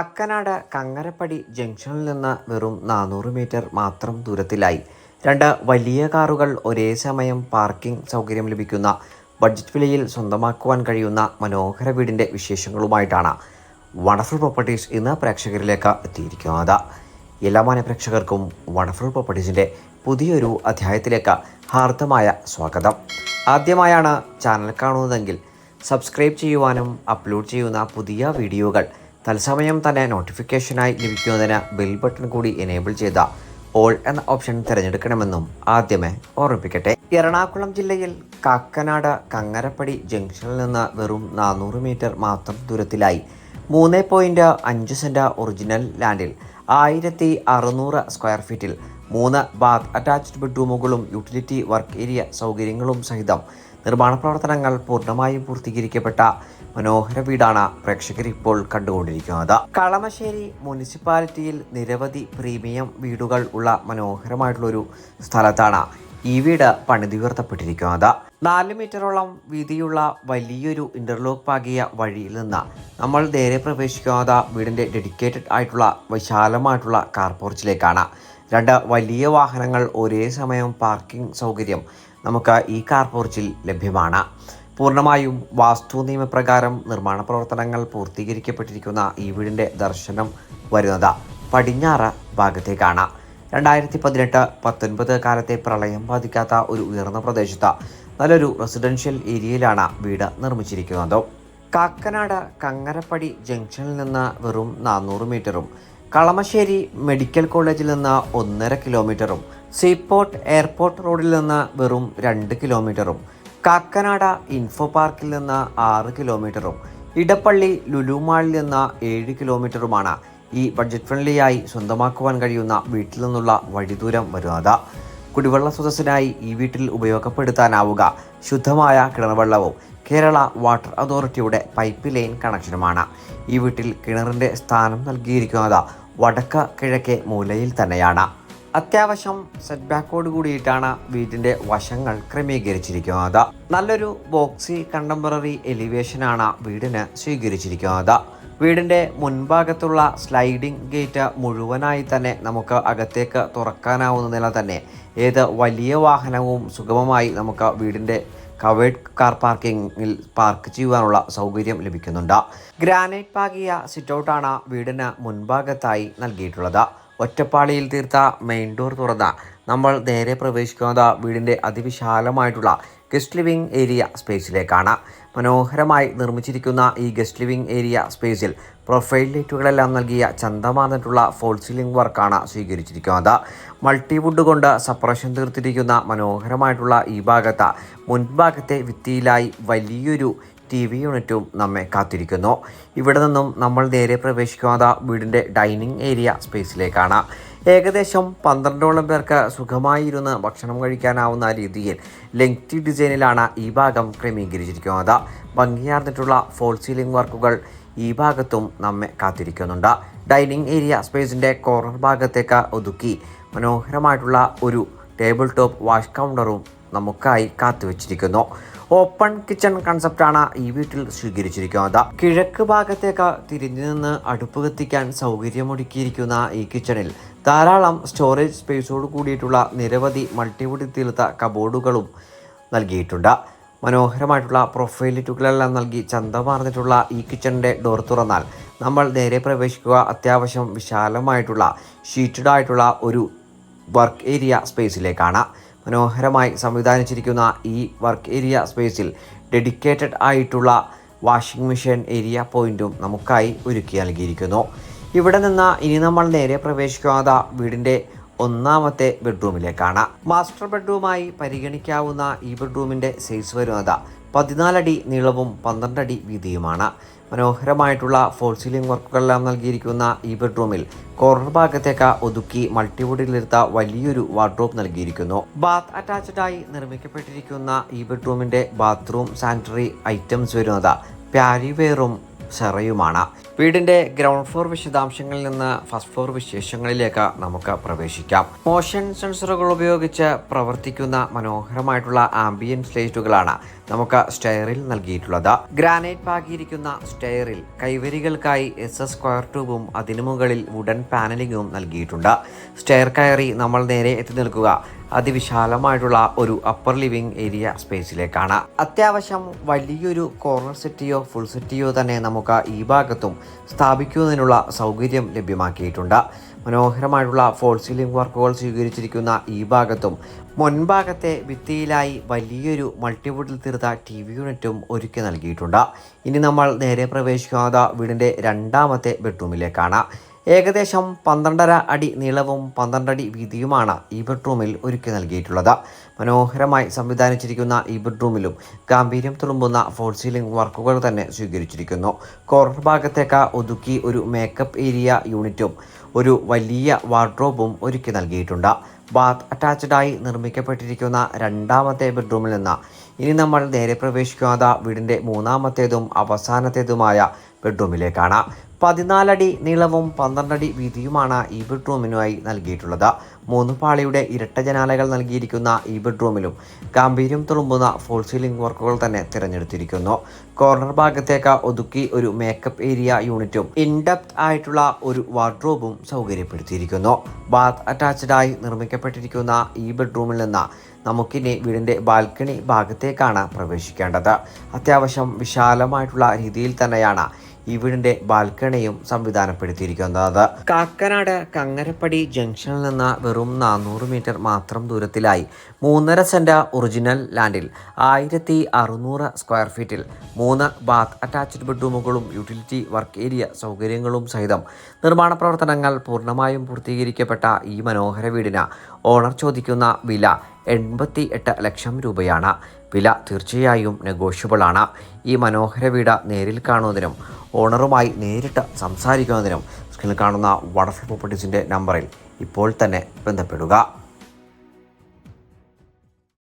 കാക്കനാട് കങ്ങരപ്പടി ജംഗ്ഷനിൽ നിന്ന് വെറും നാനൂറ് മീറ്റർ മാത്രം ദൂരത്തിലായി. രണ്ട് വലിയ കാറുകൾ ഒരേ സമയം പാർക്കിംഗ് സൗകര്യം ലഭിക്കുന്ന ബഡ്ജറ്റ് വിലയിൽ സ്വന്തമാക്കുവാൻ കഴിയുന്ന മനോഹര വീടിന്റെ വിശേഷങ്ങളുമായിട്ടാണ് വണ്ടർഫുൾ പ്രോപ്പർട്ടീസ് ഇന്ന് പ്രേക്ഷകരിലേക്ക് എത്തിയിരിക്കുന്നത്. എല്ലാ മാന പ്രേക്ഷകർക്കും വണ്ടർഫുൾ പ്രോപ്പർട്ടീസിന്റെ പുതിയൊരു അധ്യായത്തിലേക്ക് ഹാർദമായ സ്വാഗതം. ആദ്യമായാണ് ചാനൽ കാണുന്നതെങ്കിൽ സബ്സ്ക്രൈബ് ചെയ്യുവാനും അപ്ലോഡ് ചെയ്യുന്ന പുതിയ വീഡിയോകൾ തത്സമയം തന്നെ നോട്ടിഫിക്കേഷനായി ലഭിക്കുന്നതിന് ബെൽ ബട്ടൺ കൂടി എനേബിൾ ചെയ്ത ഓൾ എന്ന ഓപ്ഷൻ തിരഞ്ഞെടുക്കണമെന്നും ആദ്യമേ ഓർമ്മിപ്പിക്കട്ടെ. എറണാകുളം ജില്ലയിൽ കാക്കനാട് കങ്ങരപ്പടി ജംഗ്ഷനിൽ നിന്ന് വെറും നാനൂറ് മീറ്റർ മാത്രം ദൂരത്തിലായി. മൂന്ന് പോയിന്റ് അഞ്ച് സെന്റ് ഒറിജിനൽ ലാൻഡിൽ ആയിരത്തി അറുന്നൂറ് സ്ക്വയർ ഫീറ്റിൽ മൂന്ന് ബാത്ത് അറ്റാച്ച്ഡ് ബെഡ്റൂമുകളും യൂട്ടിലിറ്റി വർക്ക് ഏരിയ സൗകര്യങ്ങളും സഹിതം നിർമ്മാണ പ്രവർത്തനങ്ങൾ പൂർണമായും പൂർത്തീകരിക്കപ്പെട്ട മനോഹര വീടാണ് പ്രേക്ഷകർ ഇപ്പോൾ കണ്ടുകൊണ്ടിരിക്കുന്നത്. കളമശ്ശേരി മുനിസിപ്പാലിറ്റിയിൽ നിരവധി പ്രീമിയം വീടുകൾ ഉള്ള മനോഹരമായിട്ടുള്ളൊരു സ്ഥലത്താണ് ഈ വീട് പണിതുയർത്തപ്പെട്ടിരിക്കുന്നത്. നാല് മീറ്ററോളം വീതിയുള്ള വലിയൊരു ഇന്റർലോക്ക് പാകിയ വഴിയിൽ നിന്ന് നമ്മൾ നേരെ പ്രവേശിക്കുന്നത് വീടിന്റെ ഡെഡിക്കേറ്റഡ് ആയിട്ടുള്ള വിശാലമായിട്ടുള്ള കാർ പോർച്ചിലേക്കാണ് രണ്ട് വലിയ വാഹനങ്ങൾ ഒരേ സമയം പാർക്കിംഗ് സൗകര്യം നമുക്ക് ഈ കാർ പോർച്ചിൽ ലഭ്യമാണ്. പൂർണമായും വാസ്തു നിയമപ്രകാരം നിർമ്മാണ പ്രവർത്തനങ്ങൾ പൂർത്തീകരിക്കപ്പെട്ടിരിക്കുന്ന ഈ വീടിന്റെ ദർശനം വരുന്നത് പടിഞ്ഞാറ് ഭാഗത്തേക്കാണ്. രണ്ടായിരത്തി പതിനെട്ട് പത്തൊൻപത് കാലത്തെ പ്രളയം ബാധിക്കാത്ത ഒരു ഉയർന്ന പ്രദേശത്ത് നല്ലൊരു റെസിഡൻഷ്യൽ ഏരിയയിലാണ് വീട് നിർമ്മിച്ചിരിക്കുന്നത്. കാക്കനാട് കങ്ങരപ്പടി ജംഗ്ഷനിൽ നിന്ന് വെറും നാനൂറ് മീറ്ററും കളമശ്ശേരി മെഡിക്കൽ കോളേജിൽ നിന്ന് ഒന്നര കിലോമീറ്ററും സീപോർട്ട് എയർപോർട്ട് റോഡിൽ നിന്ന് വെറും രണ്ട് കിലോമീറ്ററും കാക്കനാട ഇൻഫോ പാർക്കിൽ നിന്ന് ആറ് കിലോമീറ്ററും ഇടപ്പള്ളി ലുലുമാളിൽ നിന്ന് ഏഴ് കിലോമീറ്ററുമാണ് ഈ ബഡ്ജറ്റ് ഫ്രണ്ട്ലിയായി സ്വന്തമാക്കുവാൻ കഴിയുന്ന വീട്ടിൽ നിന്നുള്ള വഴിദൂരം വരുന്നത്. കുടിവെള്ള സ്രോതസ്സിനായി ഈ വീട്ടിൽ ഉപയോഗപ്പെടുത്താനാവുക. ശുദ്ധമായ കിണർവെള്ളവും കേരള വാട്ടർ അതോറിറ്റിയുടെ പൈപ്പ് ലൈൻ കണക്ഷനുമാണ്. ഈ വീട്ടിൽ കിണറിന്റെ സ്ഥാനം നൽകിയിരിക്കുന്നത് വടക്ക് കിഴക്കേ മൂലയിൽ തന്നെയാണ്. അത്യാവശ്യം സെറ്റ് ബാക്കോട് കൂടിയിട്ടാണ് വീടിന്റെ വശങ്ങൾ ക്രമീകരിച്ചിരിക്കുന്നത്. നല്ലൊരു ബോക്സി കണ്ടംപററി എലിവേഷനാണ് വീടിന് സ്വീകരിച്ചിരിക്കുന്നത്. വീടിന്റെ മുൻഭാഗത്തുള്ള സ്ലൈഡിംഗ് ഗേറ്റ് മുഴുവനായി തന്നെ നമുക്ക് അകത്തേക്ക് തുറക്കാനാവുന്ന നില തന്നെ ഏത് വലിയ വാഹനവും സുഗമമായി നമുക്ക് വീടിന്റെ കവേഡ് കാർ പാർക്കിങ്ങിൽ പാർക്ക് ചെയ്യുവാനുള്ള സൗകര്യം ലഭിക്കുന്നുണ്ട്. ഗ്രാനൈറ്റ് പാകിയ സിറ്റൗട്ടാണ് വീടിന് മുൻഭാഗത്തായി നൽകിയിട്ടുള്ളത്. ഒറ്റപ്പാളിയിൽ തീർത്ത മെയിൻ ഡോർ തുറന്ന് നമ്മൾ നേരെ പ്രവേശിക്കുന്നത് വീടിന്റെ അതിവിശാലമായിട്ടുള്ള ഗസ്റ്റ് ലിവിംഗ് ഏരിയ സ്പേസിലേക്കാണ് മനോഹരമായി നിർമ്മിച്ചിരിക്കുന്ന ഈ ഗസ്റ്റ് ലിവിംഗ് ഏരിയ സ്പേസിൽ പ്രൊഫൈൽ ലൈറ്റുകളെല്ലാം നൽകിയ ചന്തമാർന്നിട്ടുള്ള ഫോൾ സീലിംഗ് വർക്കാണ് സ്വീകരിച്ചിരിക്കുന്നത്. മൾട്ടിവുഡ് കൊണ്ട് സപ്രഷൻ തീർത്തിരിക്കുന്ന മനോഹരമായിട്ടുള്ള ഈ ഭാഗത്ത് മുൻഭാഗത്തെ ഭിത്തിയിലായി വലിയൊരു ടി വി യൂണിറ്റും നമ്മെ കാത്തിരിക്കുന്നു. ഇവിടെ നിന്നും നമ്മൾ നേരെ പ്രവേശിക്കാതെ വീടിന്റെ ഡൈനിങ് ഏരിയ സ്പേസിലേക്കാണ്. ഏകദേശം പന്ത്രണ്ടോളം പേർക്ക് സുഖമായി ഇരുന്ന് ഭക്ഷണം കഴിക്കാനാവുന്ന രീതിയിൽ ലെങ്തി ഡിസൈനിലാണ് ഈ ഭാഗം ക്രമീകരിച്ചിരിക്കുന്നത്. ഭംഗിയാർന്നിട്ടുള്ള ഫോൾ സീലിംഗ് വർക്കുകൾ ഈ ഭാഗത്തും നമ്മെ കാത്തിരിക്കുന്നുണ്ട്. ഡൈനിങ് ഏരിയ സ്പേസിന്റെ കോർണർ ഭാഗത്തേക്ക് ഒതുക്കി മനോഹരമായിട്ടുള്ള ഒരു ടേബിൾ ടോപ്പ് വാഷ് കൗണ്ടറും നമുക്കായി കാത്തുവച്ചിരിക്കുന്നു. ഓപ്പൺ കിച്ചൺ കൺസെപ്റ്റാണ് ഈ വീട്ടിൽ സ്വീകരിച്ചിരിക്കുന്നത്. കിഴക്ക് ഭാഗത്തേക്ക് തിരിഞ്ഞു നിന്ന് അടുപ്പ് കത്തിക്കാൻ സൗകര്യമൊരുക്കിയിരിക്കുന്ന ഈ കിച്ചണിൽ ധാരാളം സ്റ്റോറേജ് സ്പേസോട് കൂടിയിട്ടുള്ള നിരവധി മൾട്ടിവുഡ് തീർത്ത കബോർഡുകളും നൽകിയിട്ടുണ്ട്. മനോഹരമായിട്ടുള്ള പ്രൊഫൈൽ ലിറ്റുകളെല്ലാം നൽകി ചന്തമാർന്നിട്ടുള്ള ഈ കിച്ചണിന്റെ ഡോർ തുറന്നാൽ നമ്മൾ നേരെ പ്രവേശിക്കുക. അത്യാവശ്യം വിശാലമായിട്ടുള്ള ഷീറ്റഡായിട്ടുള്ള ഒരു വർക്ക് ഏരിയ സ്പേസിലേക്കാണ് മനോഹരമായി സംവിധാനിച്ചിരിക്കുന്ന ഈ വർക്ക് ഏരിയ സ്പേസിൽ ഡെഡിക്കേറ്റഡ് ആയിട്ടുള്ള വാഷിംഗ് മെഷീൻ ഏരിയ പോയിന്റും നമുക്കായി ഒരുക്കി നൽകിയിരിക്കുന്നു. ഇവിടെ നിന്ന് ഇനി നമ്മൾ നേരെ പ്രവേശിക്കാതെ വീടിന്റെ ഒന്നാമത്തെ ബെഡ്റൂമിലേക്കാണ് മാസ്റ്റർ ബെഡ്റൂമായി പരിഗണിക്കാവുന്ന ഈ ബെഡ്റൂമിന്റെ സൈസ് വരുന്നത് പതിനാലടി നീളവും പന്ത്രണ്ടടി വീതിയുമാണ്. മനോഹരമായിട്ടുള്ള ഫോൾ സീലിംഗ് വർക്കുകളെല്ലാം നൽകിയിരിക്കുന്ന ഈ ബെഡ്റൂമിൽ കോർണർ ഭാഗത്തേക്ക് ഒതുക്കി മൾട്ടിവുഡിലെടുത്ത വലിയൊരു വാർഡ്രോബ് നൽകിയിരിക്കുന്നു. ബാത്ത് അറ്റാച്ച്ഡ് ആയി നിർമ്മിക്കപ്പെട്ടിരിക്കുന്ന ഈ ബെഡ്റൂമിന്റെ ബാത്റൂം സാനിറ്ററി ഐറ്റംസ് വരുന്നത് പാരിവെയറും സെറയുമാണ് വീടിന്റെ ഗ്രൗണ്ട് ഫ്ലോർ വിശദാംശങ്ങളിൽ നിന്ന് ഫസ്റ്റ് ഫ്ലോർ വിശേഷങ്ങളിലേക്ക് നമുക്ക് പ്രവേശിക്കാം. മോഷൻ സെൻസറുകൾ ഉപയോഗിച്ച് പ്രവർത്തിക്കുന്ന മനോഹരമായിട്ടുള്ള ആംബിയൻസ് ലൈറ്റുകളാണ് നമുക്ക് സ്റ്റെയറിൽ നൽകിയിട്ടുള്ളത്. ഗ്രാനൈറ്റ് പാകിയിരിക്കുന്ന സ്റ്റെയറിൽ കൈവരികൾക്കായി എസ് എസ് സ്ക്വയർ ട്യൂബും അതിനു മുകളിൽ വുഡൻ പാനലിങ്ങും നൽകിയിട്ടുണ്ട്. സ്റ്റെയർ കയറി നമ്മൾ നേരെ എത്തി നിൽക്കുക. അതിവിശാലമായിട്ടുള്ള ഒരു അപ്പർ ലിവിംഗ് ഏരിയ സ്പേസിലേക്കാണ് അത്യാവശ്യം വലിയൊരു കോർണർ സെറ്റിയോ ഫുൾ സെറ്റിയോ തന്നെ നമുക്ക് ഈ ഭാഗത്തും സ്ഥാപിക്കുന്നതിനുള്ള സൗകര്യം ലഭ്യമാക്കിയിട്ടുണ്ട്. മനോഹരമായിട്ടുള്ള ഫോൾ സീലിംഗ് വർക്കുകൾ സ്വീകരിച്ചിരിക്കുന്ന ഈ ഭാഗത്തും മുൻഭാഗത്തെ ഭിത്തിയിലായി വലിയൊരു മൾട്ടിവുഡിൽ തീർത്ത ടി വി യൂണിറ്റും ഒരുക്കി നൽകിയിട്ടുണ്ട്. ഇനി നമ്മൾ നേരെ പ്രവേശിക്കുന്നത് വീടിന്റെ രണ്ടാമത്തെ ബെഡ്റൂമിലേക്കാണ് ഏകദേശം പന്ത്രണ്ടര അടി നീളവും പന്ത്രണ്ടടി വീതിയുമാണ് ഈ ബെഡ്റൂമിൽ ഒരുക്കി നൽകിയിട്ടുള്ളത്. മനോഹരമായി സംവിധാനിച്ചിരിക്കുന്ന ഈ ബെഡ്റൂമിലും ഗാംഭീര്യം തുളുമ്പുന്ന ഫോൾ സീലിംഗ് വർക്കുകൾ തന്നെ സ്വീകരിച്ചിരിക്കുന്നു. കോർണർ ഭാഗത്തേക്ക് ഒതുക്കി ഒരു മേക്കപ്പ് ഏരിയ യൂണിറ്റും ഒരു വലിയ വാർഡ്രോബും ഒരുക്കി നൽകിയിട്ടുണ്ട്. ബാത്ത് അറ്റാച്ച്ഡായി നിർമ്മിക്കപ്പെട്ടിരിക്കുന്ന രണ്ടാമത്തെ ബെഡ്റൂമിൽ നിന്ന് ഇനി നമ്മൾ നേരെ പ്രവേശിക്കാത്ത വീടിന്റെ മൂന്നാമത്തേതും അവസാനത്തേതുമായ ബെഡ്റൂമിലേക്കാണ്. പതിനാലടി നീളവും പന്ത്രണ്ടടി വീതിയുമാണ് ഈ ബെഡ്റൂമിനായി നൽകിയിട്ടുള്ളത്. മൂന്ന് പാളിയുടെ ഇരട്ട ജനാലകൾ നൽകിയിരിക്കുന്ന ഈ ബെഡ്റൂമിലും ഗാംഭീര്യം തുളുമ്പുന്ന ഫോൾ സീലിംഗ് വർക്കുകൾ തന്നെ തിരഞ്ഞെടുത്തിരിക്കുന്നു. കോർണർ ഭാഗത്തേക്ക് ഒതുക്കി ഒരു മേക്കപ്പ് ഏരിയ യൂണിറ്റും ഇൻഡെപ്ത് ആയിട്ടുള്ള ഒരു വാർഡ്രോബും സൗകര്യപ്പെടുത്തിയിരിക്കുന്നു. ബാത്ത് അറ്റാച്ച്ഡായി നിർമ്മിക്കപ്പെട്ടിരിക്കുന്ന ഈ ബെഡ്റൂമിൽ നിന്ന് നമുക്കിനി വീടിന്റെ ബാൽക്കണി ഭാഗത്തേക്കാണ് പ്രവേശിക്കേണ്ടത്. അത്യാവശ്യം വിശാലമായിട്ടുള്ള രീതിയിൽ തന്നെയാണ് ഈ വീടിന്റെ ബാൽക്കണിയും സംവിധാനപ്പെടുത്തിയിരിക്കുന്നത്. കാക്കനാട് കങ്ങരപ്പടി ജംഗ്ഷനിൽ നിന്ന് വെറും നാനൂറ് മീറ്റർ മാത്രം ദൂരത്തിലായി മൂന്നര സെന്റ് ഒറിജിനൽ ലാൻഡിൽ ആയിരത്തി അറുന്നൂറ് സ്ക്വയർ ഫീറ്റിൽ മൂന്ന് ബാത്ത് അറ്റാച്ച്ഡ് ബെഡ്റൂമുകളും യൂട്ടിലിറ്റി വർക്ക് ഏരിയ സൗകര്യങ്ങളും സഹിതം നിർമ്മാണ പ്രവർത്തനങ്ങൾ പൂർണമായും പൂർത്തീകരിക്കപ്പെട്ട ഈ മനോഹര വീടിന് ഓണർ ചോദിക്കുന്ന വില എൺപത്തി എട്ട് ലക്ഷം രൂപയാണ്. വില തീർച്ചയായും നെഗോഷ്യബിൾ ആണ്. ഈ മനോഹര വീട് നേരിൽ കാണുന്നതിനും ഓണറുമായി നേരിട്ട് സംസാരിക്കുന്നതിനും സ്ക്രീനിൽ കാണുന്ന വാട്ടർഫോൾ പ്രോപ്പർട്ടീസിന്റെ നമ്പറിൽ ഇപ്പോൾ തന്നെ ബന്ധപ്പെടുക.